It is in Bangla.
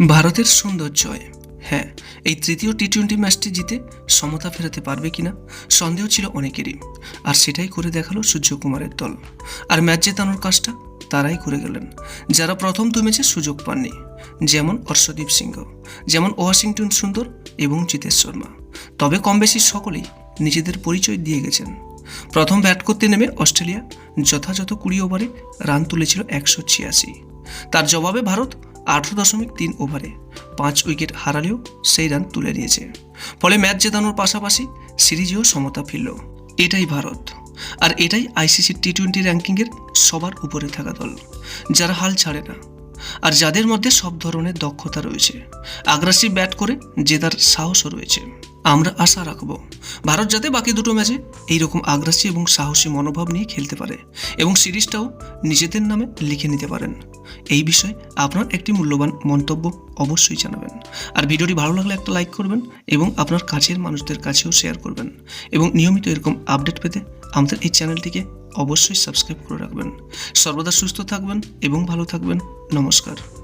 ভারতের সুন্দর জয় হ্যাঁ এই তৃতীয় টি টোয়েন্টি ম্যাচটি জিতে সমতা ফেরাতে পারবে কিনা সন্দেহ ছিল অনেকেরই। আর সেটাই করে দেখাল সূর্যকুমারের দল। আর ম্যাচ জেতানোর কাজটা তারাই করে গেলেন। যারা প্রথম দু ম্যাচে সুযোগ পাননি, যেমন অর্শদীপ সিংহ, যেমন ওয়াশিংটন সুন্দর এবং জিতেশ শর্মা। তবে কম বেশি সকলেই নিজেদের পরিচয় দিয়ে গেছেন। প্রথম ব্যাট করতে নেমে অস্ট্রেলিয়া যথাযথ কুড়ি ওভারে রান তুলেছিল একশো ছিয়াশি। তার জবাবে ভারত আঠারো দশমিক তিন ওভারে পাঁচ উইকেট হারালেও সেই রান তুলে নিয়েছে। ফলে ম্যাচ জেতানোর পাশাপাশি সিরিজেও সমতা ফিরল। এটাই ভারত। আর এটাই আইসিসি টি টোয়েন্টি র্যাঙ্কিংয়ের সবার উপরে থাকা দল, যারা হাল ছাড়ে না। আর যাদের মধ্যে সব ধরনের দক্ষতা রয়েছে, আগ্রাসী ব্যাট করে জেতার সাহসও রয়েছে। আমরা আশা রাখব, ভারত যাতে বাকি দুটো ম্যাচে এইরকম আগ্রাসী এবং সাহসী মনোভাব নিয়ে খেলতে পারে এবং সিরিজটাও নিজেদের নামে লিখে নিতে পারেন। এই বিষয়ে আপনার একটি মূল্যবান মন্তব্য অবশ্যই জানাবেন। আর ভিডিওটি ভালো লাগলে একটা লাইক করবেন এবং আপনার কাছের মানুষদের কাছেও শেয়ার করবেন। এবং নিয়মিত এরকম আপডেট পেতে আমাদের এই চ্যানেলটিকে অবশ্যই সাবস্ক্রাইব করে রাখবেন। সর্বদা সুস্থ থাকবেন এবং ভালো থাকবেন। নমস্কার।